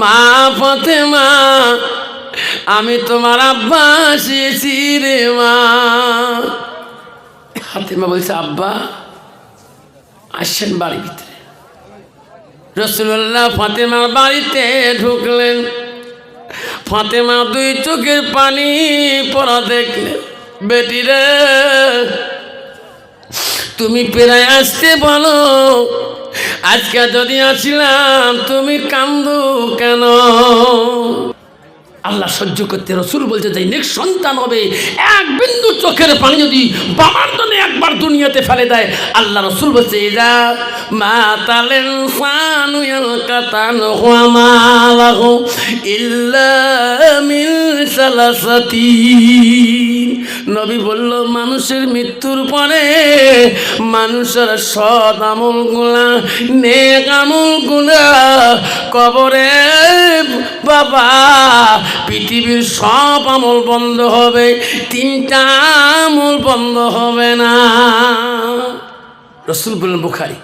মা পথে মা আমি তোমার আব্বা এসেছি রে মা। ফাতেমা বলছে, আব্বা আসছেন বাড়ির ভিতরে। রসুল্লাহ ফাতেমার বাড়িতে ঢুকলেন। ফাতেমা দুই চোখের পানি পড়া দেখলেন, বেটি রে, তুমি প্রায় আসতে বলো আজকে যদি আসিলাম তুমি কান্দু কেন? আল্লাহ সহ্য করতে রসুল বলছে যে নেক্সট সন্তান হবে, এক বিন্দু চোখের পানি যদি বাবার জন্য একবার দুনিয়াতে ফেলে দেয়, আল্লাহ রসুল বলছে এরা মা নবী বলল, মানুষের মৃত্যুর পরে মানুষের সৎ আমলগুলা নেক আমলগুলা কবরে বাবা পৃথিবীর সব আমল বন্ধ হবে, তিনটা আমল বন্ধ হবে না। রসুল বললেন বুখারি,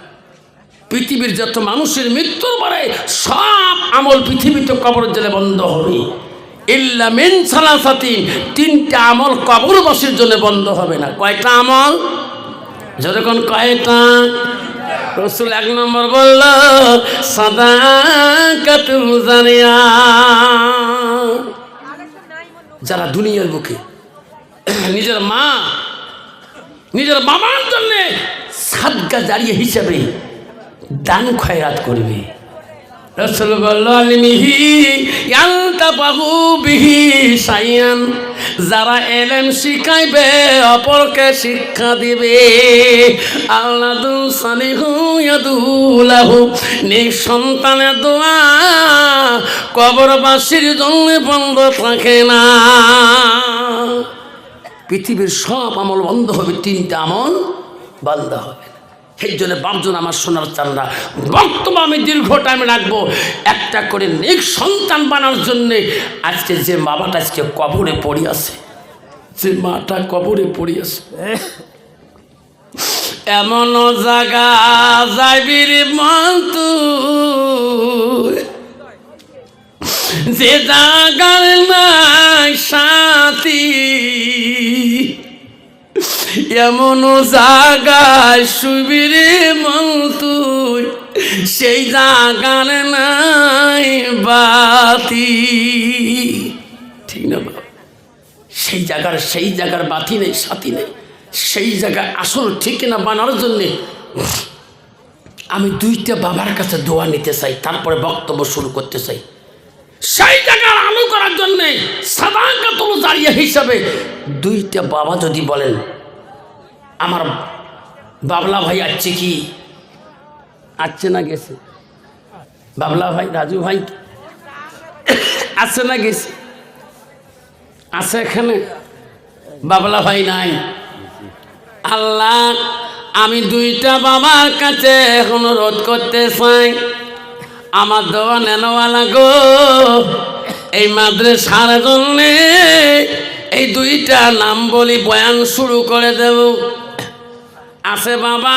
পৃথিবীর যত মানুষের মৃত্যুর পরে সব আমল পৃথিবীতে কবর জেলে বন্ধ হবে। ইল্লা মিন সালাসাতিন, তিনটা আমল কবর কবরবাসীর জন্য বন্ধ হবে না। কয়টা আমল? যতক্ষণ কয়টা? রসুল এক নম্বর বলল সাদা কাতুল জানিয়া যারা দুনিয়ার বুকে নিজের মা নিজের বাবার জন্যে সাদগা জারিয়ে হিসাবে দান খয়রাত করবে। যারা এলেম শিখাইবে, অপরকে শিক্ষা দিবে। নেক সন্তানের দোয়া কবরবাসীর জন্য বন্ধ থাকে না। পৃথিবীর সব আমল বন্ধ হবে, তিনটা আমল বন্ধ হবে। সেই জন্য বাপজন আমার সোনার চান্দা বক্তব্য আমি দীর্ঘ টাইম রাখব। একটা করে নেক সন্তান বানার জন্যে আজকে যে বাবাটা আজকে কবরে পড়ে আছে, যে মাটা কবরে পড়ে আছে। এমন জায়গা যাইবির মন্তু। যে জাগার নাই সাথী। এমন জাগায় সুবিরে মন তুই, সেই জাগার নাই বাতি। ঠিক না বাবা? সেই জায়গার সেই জায়গার বাতি নেই, সাথী নেই। সেই জায়গায় আসল ঠিকানা বানার জন্যে আমি দুইটা বাবার কাছে দোয়া নিতে চাই, তারপরে বক্তব্য শুরু করতে চাই। সেই জায়গার আলো করার জন্যে সাদা কাতল দাঁড়িয়ে হিসাবে দুইটা বাবা যদি বলেন আমার বাবলা ভাই আসছে কি? আসছে না গেছে। বাবলা ভাই, রাজু ভাই আসছে না গেছে। আছে এখানে। বাবলা ভাই নাই। আল্লাহ, আমি দুইটা বাবার কাছে অনুরোধ করতে চাই। আমার দোয়া নেনওয়ালা গো, এই মাদ্রে মাদ্রাসার জন্যে এই দুইটা নাম বলি বয়ান শুরু করে দেব। আছে বাবা,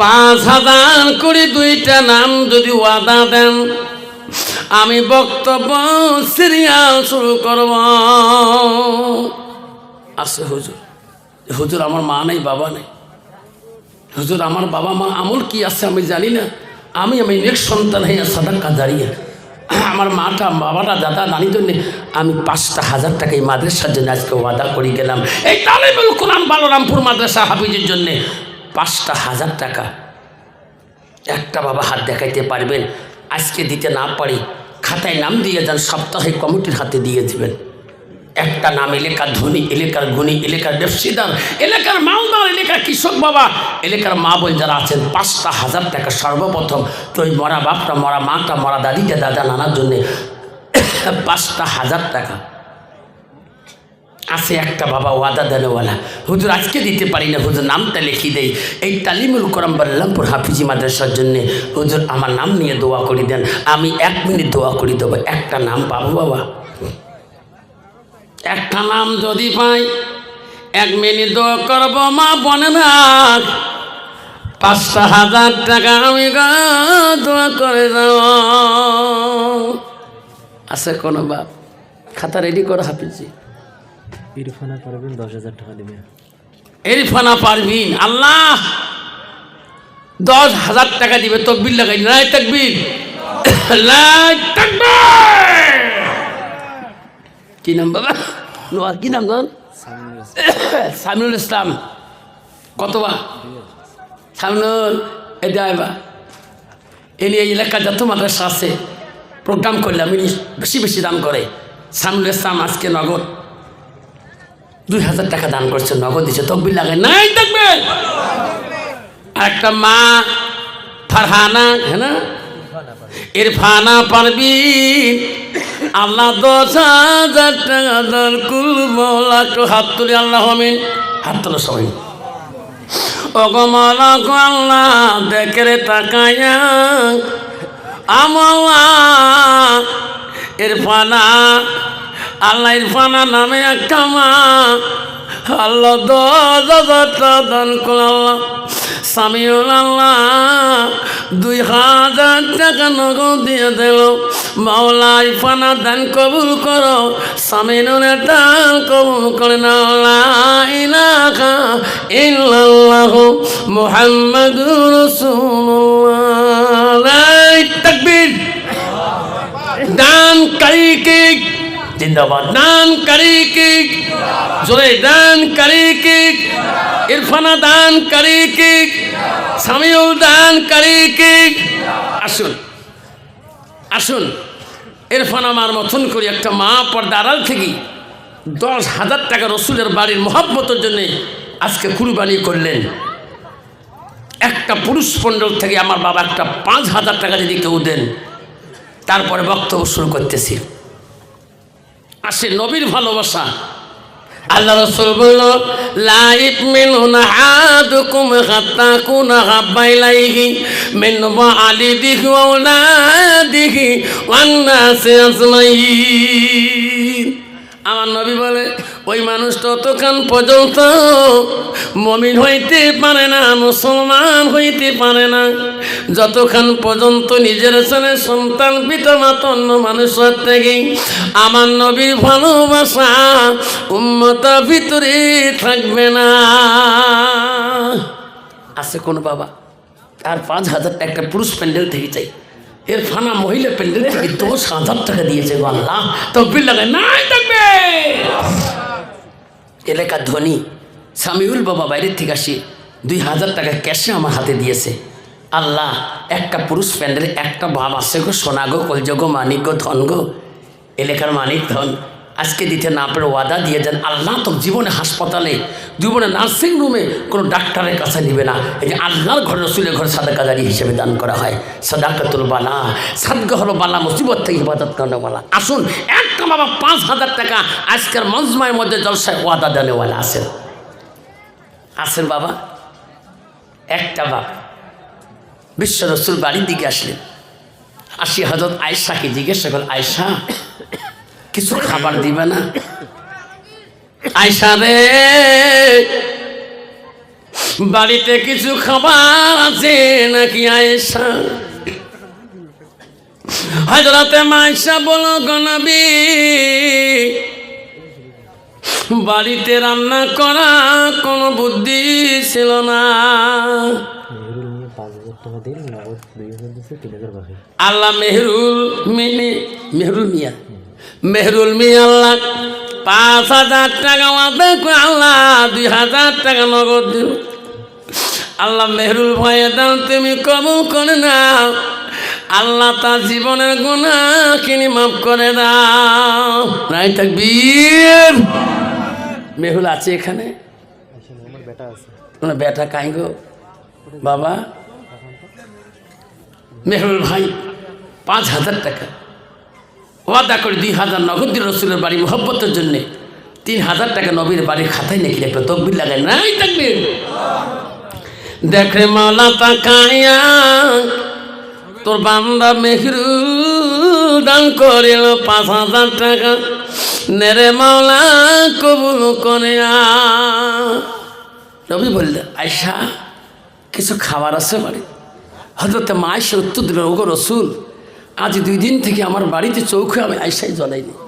পাঁচ হাজার করে দুইটা নাম যদি ওয়াদা দেন, আমি বক্তব্য সিরিয়াল শুরু করব। আছে হুজুর। হুজুর, আমার মা নেই, বাবা নেই। হুজুর, আমার বাবা মা আমল কি আছে আমি জানি না। আমি আমি নেক্সট সন্তান হইয়া সাদাক্কা দাঁড়িয়ে। আমার মাটা, বাবাটা, দাদা নানি জন্য আমি পাঁচটা হাজার টাকা এই মাদ্রাসার জন্য আজকে ওয়াদা করে গেলাম। এই তালেবুল কোরআন বালরামপুর মাদ্রাসা হাফিজের জন্যে পাঁচটা হাজার টাকা। একটা বাবা হাত দেখাইতে পারবেন, আজকে দিতে না পারি, খাতায় নাম দিয়ে যান সপ্তাহে কমিটির হাতে দিয়ে দেবেন। একটা নাম এলাকার ধনী, এলাকার গুণী, এলাকার ব্যবসাদার এলাকার মালদার, এলাকার কৃষক বাবা, এলাকার মা বোন যারা আছেন, পাঁচটা হাজার টাকা সর্বপ্রথম তো ওই মরা বাপটা, মরা মাটা, মরা দাদিটা, দাদা, নানার জন্যে পাঁচটা হাজার টাকা। আছে একটা বাবা ওয়াদা দেনওয়ালা। হুজুর, আজকে দিতে পারি না, হুজুর, নামটা লিখি দেই। এই তালিমুল করম বাল্লামপুর হাফিজি মাদ্রাসার জন্যে, হুজুর, আমার নাম নিয়ে দোয়া করে দেন। আমি এক মিনিট দোয়া করে দেবো। একটা নাম পাবো বাবা? একটা নাম যদি পাই এক মিনিট দোয়া করব মা বনে না পাঁচটা হাজার টাকা আমি গো দোয়া করে দেব। আছে কোনো বাপ? খাতা রেডি করো হাফিজি। ইরফানা পারবেন দশ হাজার টাকা দিবে। এরিফানা পারভিন আল্লাহ! দশ হাজার টাকা দিবে তকবির লাগাই নাই তকবির। লাই তাকবীর! কি নাম বাবা নোয়া কি নাম জান সামিনুল ইসলাম কত বা সামিনুল এ দেবা এ নিয়ে এই এলাকার যত মানুষ আছে প্রোগ্রাম করলাম ইনি বেশি বেশি দান করে সামিনুল ইসলাম আজকে নগদ দুই হাজার টাকা দান করছে নগদ দিচ্ছে তকবির লাগে নাই দেখবে আর একটা মা ফারহানা হ্যাঁ ইরফানা পারবি আল্লাহ দশ হাজার টাকা দান একটু হাত তুলি, আল্লাহ আমিন। হাত তুলো সবাই। অগমলা আল্লাহ, দেখে তাকায়া। আমলা ইরফানা, আল্লাহ ইরফানা নামে একটা মা। আল্লাহ দশ হাজার টাকা দান করে আল্লাহ। সামিউল আল্লাহ। দুই হাজার টাকা নগদ দিয়ে দিল। মাওলা ইরফানা দান কবুল করো। সামিনুলের দান কবুল করে না। ইলাহা ইল্লাল্লাহু দান কারীকে জিন্দাবাদ। দান কারীকে জোরে দান কারীকে ইরফানা দান কারীকে সামিউল দান কারীকে আসুন আসুন। ইরফান আমার মতন করে একটা মা পর্দা আড়াল থেকে দশ হাজার টাকা রসুলের বাড়ির মহাব্বতের জন্যে আজকে কুরবানি করলেন। একটা পুরুষ মণ্ডল থেকে আমার বাবা একটা পাঁচ হাজার টাকা যদি কেউ দেন, তারপরে বক্তব্য শুরু করতেছি। আসে নবীর ভালোবাসা। আল্লাহ রসুল বলল লাইফ মিনুন হাদুকুম হাত্তা কুনা হাব্বাইলাইহি মিন আলিদিহি ওয়া আওলাদিহি ওয়ান নাসি আজমাইন। আমার নবী বলে ওই মানুষ ততক্ষণ পর্যন্ত মমিন হইতে পারে না, মুসলমান হইতে পারে না। যতক্ষণ পর্যন্ত নিজের ছেলে, সন্তান পিতা মাতা অন্য মানুষের থেকে আমার নবীর ভালোবাসা উন্মতার ভিতরে থাকবে না। আছে কোন বাবা আর পাঁচ হাজার টাকা একটা পুরুষ প্যান্ডেল থেকে চাই। এর ফানা মহিলা প্যান্ডেল থেকে দশ হাজার টাকা দিয়েছে গো আল্লাহ। তো বিল লাগে নাই থাকবে। এলাকার ধনী সামিউল বাবা বাইরের থেকে আসি, দুই হাজার টাকা ক্যাশে আমার হাতে দিয়েছে। আল্লাহ, একটা পুরুষ প্যান্ডেলে একটা ভাব আছে গো সোনাগো কলযোগ মানিক গো, ধন গো, এলাকার মানিক ধন। আজকে দিতে না পেরে ওয়াদা দিয়ে যান। আল্লাহ তো জীবনে হাসপাতালে, জীবনে নার্সিং রুমে কোনো ডাক্তারের কাছে নিবে না। এই যে আল্লাহর ঘরে, রসুলের ঘরে সাদাকাদারি হিসেবে দান করা হয়। সাদাকাতুল বালা। সাদগা হলো বালা, মুসিবত থেকে ইবাদত করানো বালা। আসুন একটা বাবা পাঁচ হাজার টাকা আজকের মজমায়ের মধ্যে জলসায় ওয়াদা দেনেওয়ালা আছেন আছেন বাবা। একটা বাবা বিশ্ব রসুল বাড়ির দিকে আসলেন। আসি হজরত আয়সাকে জিজ্ঞাসা করল আয়সা কিছু খাবার দিবে না। আয়সা রে, বাড়িতে কিছু খাবার আছে নাকি আয়সা হজরতে মাইসা বলো গনবী বাড়িতে রান্না করা কোনো বুদ্ধি ছিল না। আল্লাহ মেহরুল মেহরুল মিয়া। মেহরুল মিয়া আল্লাহ পাঁচ হাজার টাকা আল্লাহ, দুই হাজার টাকা নগদ দিল আল্লাহ মেহরুল ভয়ে দাও, তুমি কবুল করে নাও। আল্লাহ তার জীবনের গুণা কিনি মাফ করে দাও। নাই থাকবীর মেহুল আছে এখানে? কোনো বেটা কাই গো? বাবা? মেহরুল ভাই, পাঁচ হাজার টাকা। ওয়াদা করে দুই হাজার নগদ রসুলের বাড়ি মোহব্বতের জন্যে। তিন হাজার টাকা নবীর বাড়ির খাতায় নাকি একটা তকবির লাগায় নাই তাকবির। দেখে মালা তাকাইয়া তোর বান্দা মেহরুল দান করিল পাঁচ হাজার টাকা। নেরে মাওলা কবুল করে রবি বললে আয়সা কিছু খাবার আছে বাড়ি হজরত মা এসে উত্তর দিল ওগো রসুল আজ দুই দিন থেকে আমার বাড়িতে চৌখে আমি আইসাই জ্বলাইনি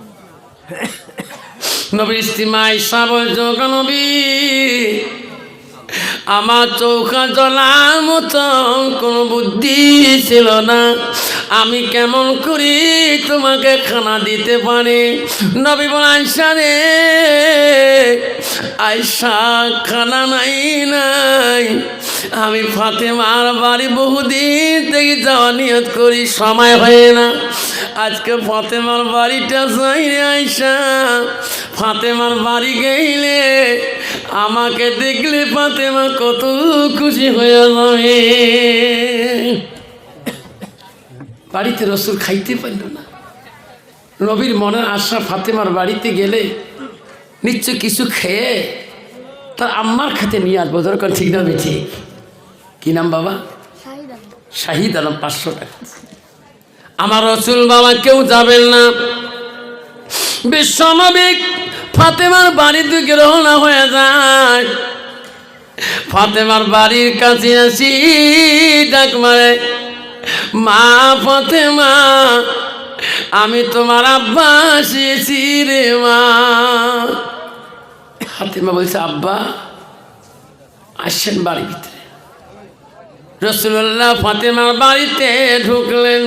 নবীর ইস্তিমা আইসা বলছো নবী আমার চৌখা জ্বলার মতো কোনো বুদ্ধি ছিল না। আমি কেমন করি তোমাকে খানা দিতে পারি? নবী বল আয়সা রে আয়সা খানা নাই নাই। আমি ফাতেমার বাড়ি বহুদিন থেকে যাওয়া নিয়ত করি, সময় হয় না। আজকে ফাতেমার বাড়িটা যাই রে আয়সা ফাতেমার বাড়ি গেলে আমাকে দেখলে ফাতেমা কত খুশি হয়ে যাবে। বাড়িতে রসুল খাইতে পারল না। নবীর মনের আশা ফাতেমার বাড়িতে গেলে নিশ্চয় কিছু খেয়ে তার আম্মার খাতে নিয়ে আসব। দরকার ঠিক না ঠিক কি নাম বাবা? শাহিদ আলম। পাঁচশো টাকা। আমার রসুল বাবা কেউ যাবেন না। বিশ্বনবিক ফাতেমার বাড়ির দিকে রওনা হয়ে যায়। ফাতেমার বাড়ির কাছে আসি, ডাক মারে, মা ফাতেমা, আমি তোমার আব্বা এসেছি রে মা। ফাতেমা বলছে, আব্বা আসছেন বাড়ির ভিতরে। রসুল্লাহ ফাতেমার বাড়িতে ঢুকলেন।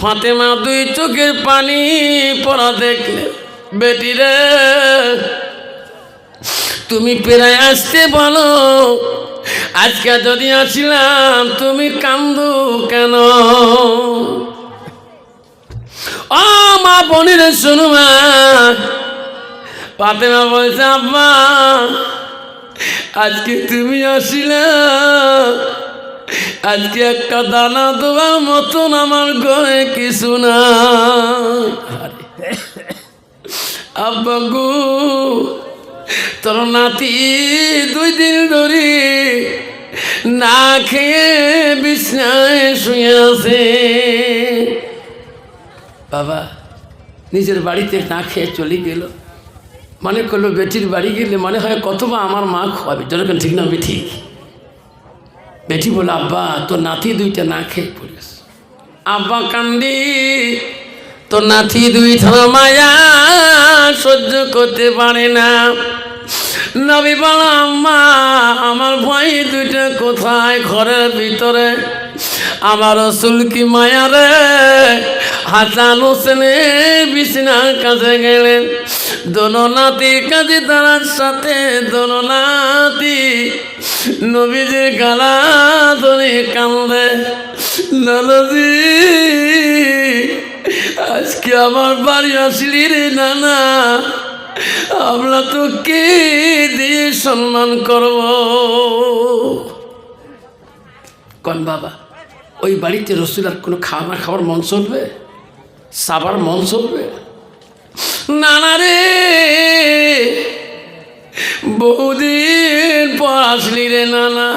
ফাতেমা দুই চোখের পানি পড়া দেখলে বেটি রে তুমি প্রায় আসতে বলো। আজকে যদি আসিলাম, তুমি কান্দু কেন? ও মা বোনের শুনু মা ফাতেমা বলছে, আব্বা, আজকে তুমি আসিলা। আজকে একটা দানা দেওয়ার মতন আমার ঘরে কিছু না আব্বা তোর নাতি দুই দিন ধরে না খেয়ে বিছনায় শুয়ে আছে। বাবা, নিজের বাড়িতে না খেয়ে চলে গেল। মনে করল বেটির বাড়ি গেলে মনে হয় কতবা আমার মা খাওয়াবে যেরকম ঠিক না ঠিক। বেটি বলে আব্বা, তোর নাতি দুইটা না খেয়ে পড়েছে আব্বা কান্দি তোর নাতি দুই মায়া সহ্য করতে পারে না। নবী বলা, আম্মা, আমার ভাই দুইটা কোথায় ঘরের ভিতরে? আমার রসুল কি মায়া রে? হাসান হোসেনে বিছনার কাছে গেলেন। দোনো নাতির কাছে তার সাথে, দোনো নাতি নবীজির গালা ধরে কান্দে নানাজি আজকে আমার বাড়ি আসলি রে নানা। আমরা তো কে দিয়ে সম্মান করব। কন বাবা, ওই বাড়িতে রসুল আর কোনো খাওয়া খাওয়ার মন চলবে? সাবার মন চলবে? নানা রে, বহুদিন পর আসলি রে নানা।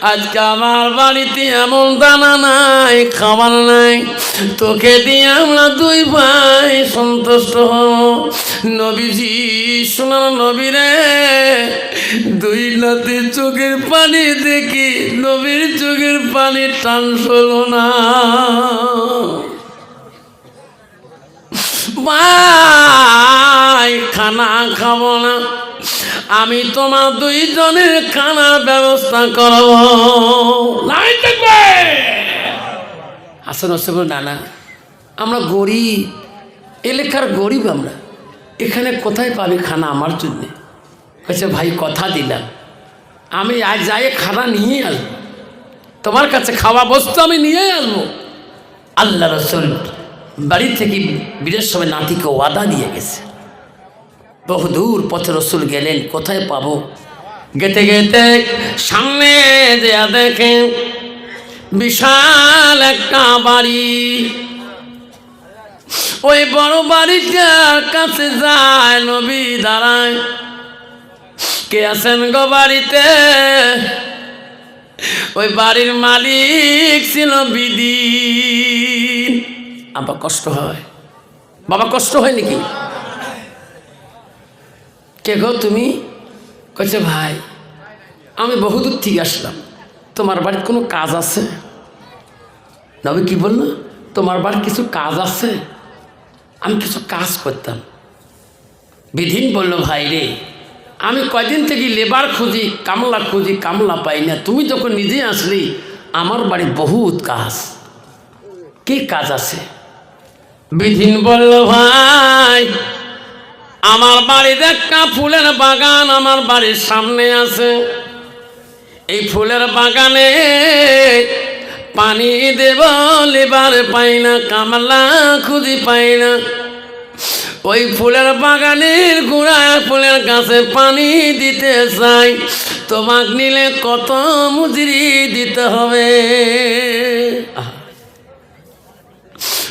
আজকে আমার বাড়িতে এমন দানা নাই, খাবার নাই। তোকে দিয়ে আমরা দুই ভাই সন্তুষ্ট হব। নবীজি, সোনার নবীরে দুই নাতে চোখের পানি দেখি, নবীর চোখের পানি টান হলো না। ভাই, খানা খাব না। আমি তোমার দুইজনের খানার ব্যবস্থা করব। নাই থাকবে। হাসান হোসেন না না আমরা গরিব এলাকার গরিব আমরা। এখানে কোথায় পাবি খানা আমার জন্যে? বলছে ভাই কথা দিলাম। আমি আজ যাই খানা নিয়ে আসব। তোমার কাছে খাওয়া বস্তু আমি নিয়ে আসব। আল্লাহ রসুল বাড়ি থেকে বিরের সময় নাতিকে ওয়াদা দিয়ে গেছে। বহুদূর পথে রসুল গেলেন, কোথায় পাবো? গেতে গেতে সামনে দেয়া দেখেন বিশাল একটা বাড়ি। ওই বড় বাড়িটার কাছে যায় নবী দাঁড়ায়। কে আছেন গো বাড়িতে? ওই বাড়ির মালিক ছিল বিদি আবার কষ্ট হয়। বাবা কষ্ট হয় নাকি? কে গো তুমি? কয়েছে ভাই, আমি বহুদূর থেকে আসলাম। তোমার বাড়ির কোনো কাজ আছে? নবী কি বলল? তোমার বাড়ির কিছু কাজ আছে? আমি কিছু কাজ করতাম। বিধিন বলল, ভাই রে, আমি কয়দিন থেকে লেবার খুঁজি, কামলা খুঁজি, কামলা পাই না। তুমি যখন নিজে আসলি, আমার বাড়ি বহুত কাজ। কি কাজ আছে? বিধিন বলল, ভাই আমার বাড়িতে একটা ফুলের বাগান আমার বাড়ির সামনে আছে। এই ফুলের বাগানে পানি দেব, লেবার পাই না, কামলা খুঁজি পাই না। ওই ফুলের বাগানের গোড়া ফুলের গাছে পানি দিতে চাই। তোমাক নিলে কত মজুরি দিতে হবে।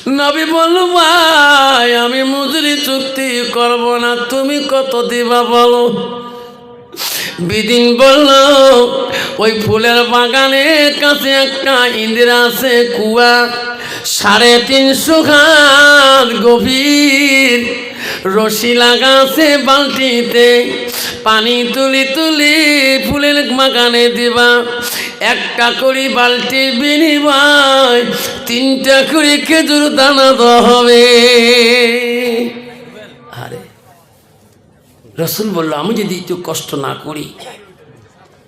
নবী বলো ভাই, আমি মজুরি চুক্তি করব না। তুমি কত দিবা বলো? বিদিন বলল, ওই ফুলের বাগানের কাছে একটা ইন্দিরা আছে কুয়া। সাড়ে তিনশো ঘাট গভীর। রশি লাগাছে বালতিতে। পানি তুলি তুলি ফুলের বাগানে দিবা। একটা করি বালতির বিনিময়, তিনটা করে খেজুর দানা দেওয়া হবে। আরে, রসুল বলল, আমি যদি একটু কষ্ট না করি,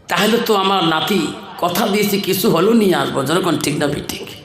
তাহলে তো আমার নাতি কথা দিয়েছি, কিছু হলেও নিয়ে আসব। যখন ঠিক না ঠিক